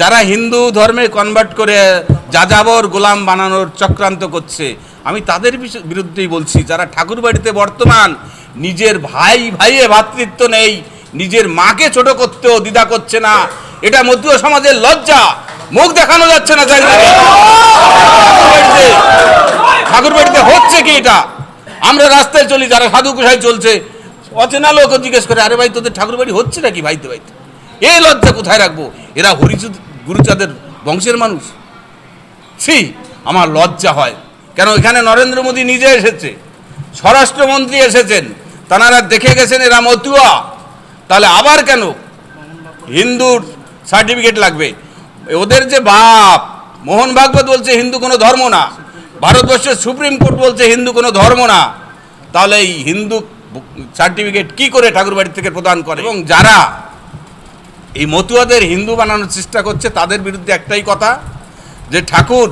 যারা হিন্দু ধর্মে কনভার্ট করে যাযাবর গোলাম বানানোর চক্রান্ত করছে, আমি তাদের বিরুদ্ধেই বলছি, যারা ঠাকুর বাড়িতে বর্তমান নিজের ভাই, ভাইয়ে ভাতৃত্ব নেই, নিজের মাকে ছোট করতেও দ্বিধা করছে না, এটা মধ্য সমাজের লজ্জা, মুখ দেখানো যাচ্ছে না ঠাকুরবাড়িতে ঠাকুরবাড়িতে হচ্ছে কি এটা? আমরা রাস্তায় চলি, যারা সাধু গোসাই চলছে, অচেনা লোক জিজ্ঞেস করে, আরে ভাই, তোদের ঠাকুরবাড়ি হচ্ছে নাকি ভাইতে ভাইতে? এই লজ্জা কোথায় রাখব? এরা হরিচুদ গুরুচাঁদের বংশের মানুষ? ছি, আমার লজ্জা হয়। কেন এখানে নরেন্দ্র মোদী নিজে এসেছে? স্বরাষ্ট্রমন্ত্রী এসেছেন। তানারা দেখে গেছেন এরা মতুয়া। তাহলে আবার কেন? হিন্দুর সার্টিফিকেট লাগবে। ওদের যে বাপ, মোহন ভাগবত বলছে হিন্দু কোনো ধর্ম না। ভারতবর্ষের সুপ্রিম কোর্ট বলছে হিন্দু কোনো ধর্ম না। তাহলে এই হিন্দু সার্টিফিকেট কি করে ঠাকুরবাড়ি থেকে প্রদান করে? এবং যারা এই মতুয়াদের হিন্দু বানানোর চেষ্টা করছে, তাদের বিরুদ্ধে একটাই কথা, যে ঠাকুর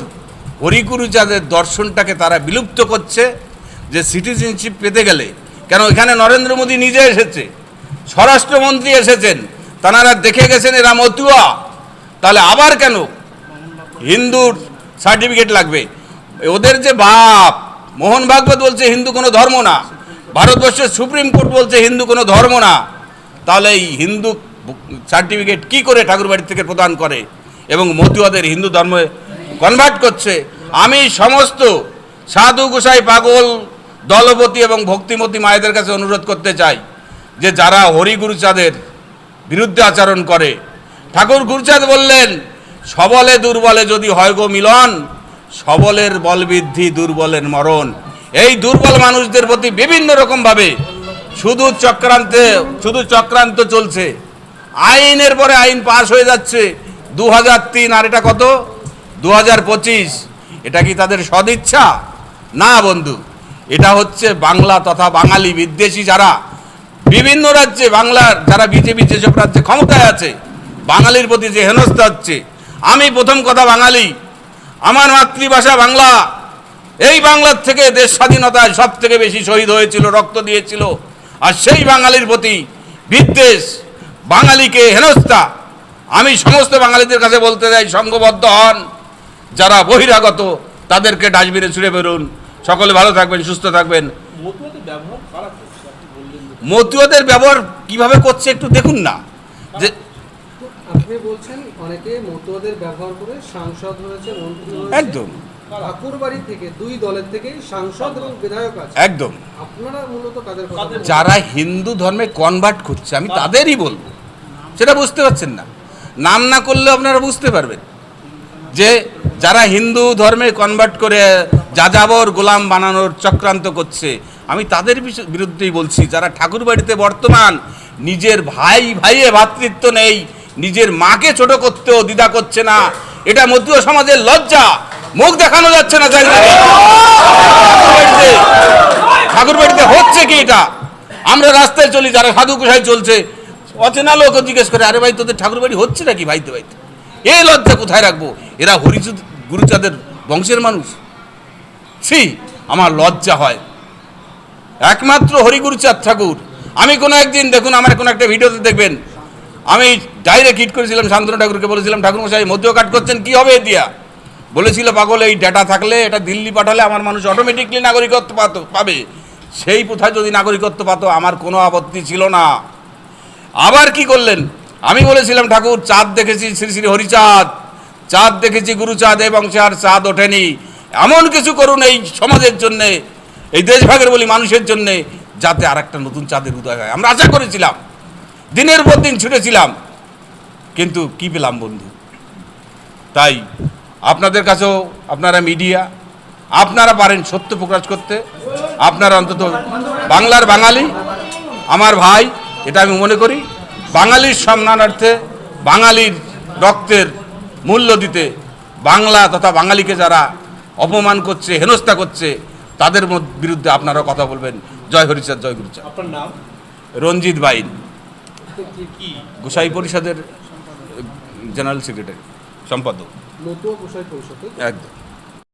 হরিগুরুচাঁদের দর্শনটাকে তারা বিলুপ্ত করছে, যে সিটিজেনশিপ পেতে গেলে। কেন এখানে নরেন্দ্র মোদী নিজে এসেছে, স্বরাষ্ট্রমন্ত্রী এসেছেন তানারা দেখে গেছেন এরা মতুয়া। তাহলে আবার কেন? হিন্দুর সার্টিফিকেট লাগবে। ওদের যে বাপ, মোহন ভাগবত বলছে হিন্দু কোনো ধর্ম না, ভারতবর্ষের সুপ্রিম কোর্ট বলছে হিন্দু কোনো ধর্ম না। তাহলে এই হিন্দু সার্টিফিকেট কি করে ঠাকুরবাড়ি থেকে প্রদান করে? এবং মতুয়াদের হিন্দু ধর্মে কনভার্ট করছে। আমি সমস্ত সাধু, গোসাই, পাগল দলপতি এবং ভক্তিমতী মায়েদের কাছে অনুরোধ করতে চাই যে যারা হরিগুরুচাঁদের বিরুদ্ধে আচরণ করে, ঠাকুর গুরুচাঁদ বললেন, সবলে দুর্বলে যদি হয় গো মিলন, সবলের বলবৃদ্ধি দুর্বলের মরণ। এই দুর্বল মানুষদের প্রতি বিভিন্ন রকমভাবে শুধু চক্রান্তে শুধু চক্রান্ত চলছে। আইনের পরে আইন পাশ হয়ে যাচ্ছে। দু তিন, আর এটা কত? দু হাজার পঁচিশ। এটা কি তাদের সদিচ্ছা? না, বন্ধু। এটা হচ্ছে বাংলা তথা বাঙালি বিদ্বেষী যারা বিভিন্ন রাজ্যে, বাংলার যারা বিজেপি, যেসব রাজ্যে ক্ষমতায় আছে, বাঙালির প্রতি যে হেনস্থা হচ্ছে। আমি প্রথম কথা বাঙালি। আমার মাতৃভাষা বাংলা। এই বাংলার থেকে দেশ স্বাধীনতায় সব থেকে বেশি শহীদ হয়েছিল, রক্ত দিয়েছিল। আর সেই বাঙালির প্রতি বিদ্বেষ বাঙালিকে হেনস্থা। আমি সমস্ত বাঙালিদের কাছে বলতে চাই সংঘবদ্ধ হন যারা বহিরাগত তাদেরকে ডাস্টবিনে ছুড়ে বেরুন। সকলে ভালো থাকবেন সুস্থ থাকবেন। মতুয়াদের ব্যবহার কীভাবে করছে একটু দেখুন না। যে আপনি বলছেন অনেকে মতুয়াদের ব্যবহার করে সাংসদ হয়েছে মন্ত্রী একদম। ঠাকুর বাড়ি থেকে দুই দলের থেকে সাংসদ এবং বিধায়ক আছে। একদম। আপনারা মূলত? যারা হিন্দু ধর্মে কনভার্ট করছে আমি তাদেরই বলব। সেটা বুঝতে পারছেন না। নাম না করলে আপনারা বুঝতে পারবেন যে যারা হিন্দু ধর্মে কনভার্ট করে যাযাবর গোলাম বানানোর চক্রান্ত করছে, আমি তাদের বিরুদ্ধেই বলছি, যারা ঠাকুর বাড়িতে বর্তমান নিজের ভাই ভাইয়ে ভ্রাতৃত্ব নেই, নিজের মাকে ছোট করতেও দ্বিধা করছে না, এটা মধ্যীয় সমাজের লজ্জা, মুখ দেখানো যাচ্ছে না ঠাকুরবাড়িতে ঠাকুরবাড়িতে হচ্ছে কি এটা? আমরা রাস্তায় চলি, যারা সাধু গোসাই চলছে অচেনা লোক জিজ্ঞেস করে, আরে ভাই, তোদের ঠাকুরবাড়ি হচ্ছে নাকি ভাইতে ভাইতে? এই লজ্জা কোথায় রাখব? এরা হরিচুদ গুরুচাঁদের বংশের মানুষ। ছি, আমার লজ্জা হয়। একমাত্র হরিগুরুচাঁদ ঠাকুর। আমি কোনো একদিন, দেখুন, আমার কোনো একটা ভিডিওতে দেখবেন, আমি ডাইরেক্ট হিট করেছিলাম শান্তনু ঠাকুরকে বলেছিলাম ঠাকুর মশাই মধ্যেও কাট করছেন, কি হবে দিয়া বলেছিল পাগল, এই ডেটা থাকলে, এটা দিল্লি পাঠালে আমার মানুষ অটোমেটিকলি নাগরিকত্ব পাতো, পাবে। সেই প্রথায় যদি নাগরিকত্ব পাতো, আমার কোনো আপত্তি ছিল না। আবার কি করলেন? আমি বলেছিলাম, ঠাকুর, চাঁদ দেখেছি, শ্রী শ্রী হরিচাঁদ। চাঁদ দেখেছি গুরুচাঁদ এবং সে আর চাঁদ ওঠেনি। এমন কিছু করুন এই সমাজের জন্যে, এই দেশভাগের বলি মানুষের জন্যে, যাতে আর একটা নতুন চাঁদের উদয় হয়। আমরা আশা করেছিলাম, দিনের পর দিন ছুটেছিলাম। কিন্তু কি পেলাম বন্ধু? তাই আপনাদের কাছেও, আপনারা মিডিয়া, আপনারা পারেন সত্য প্রকাশ করতে। আপনারা অন্তত বাংলার বাঙালি, আমার ভাই, এটা আমি মনে করি। বাঙালির সম্মানার্থে বাঙালির রক্তের মূল্য দিতে বাংলা তথা বাঙালিকে যারা অপমান করছে হেনস্থা করছে তাদের বিরুদ্ধে আপনারা কথা বলবেন। জয় হরিচাঁদ জয় গুরুচাঁদ। আপনার নাম? রঞ্জিত বাইন। গোসাই পরিষদের জেনারেল সেক্রেটারি সম্পাদক। একদম।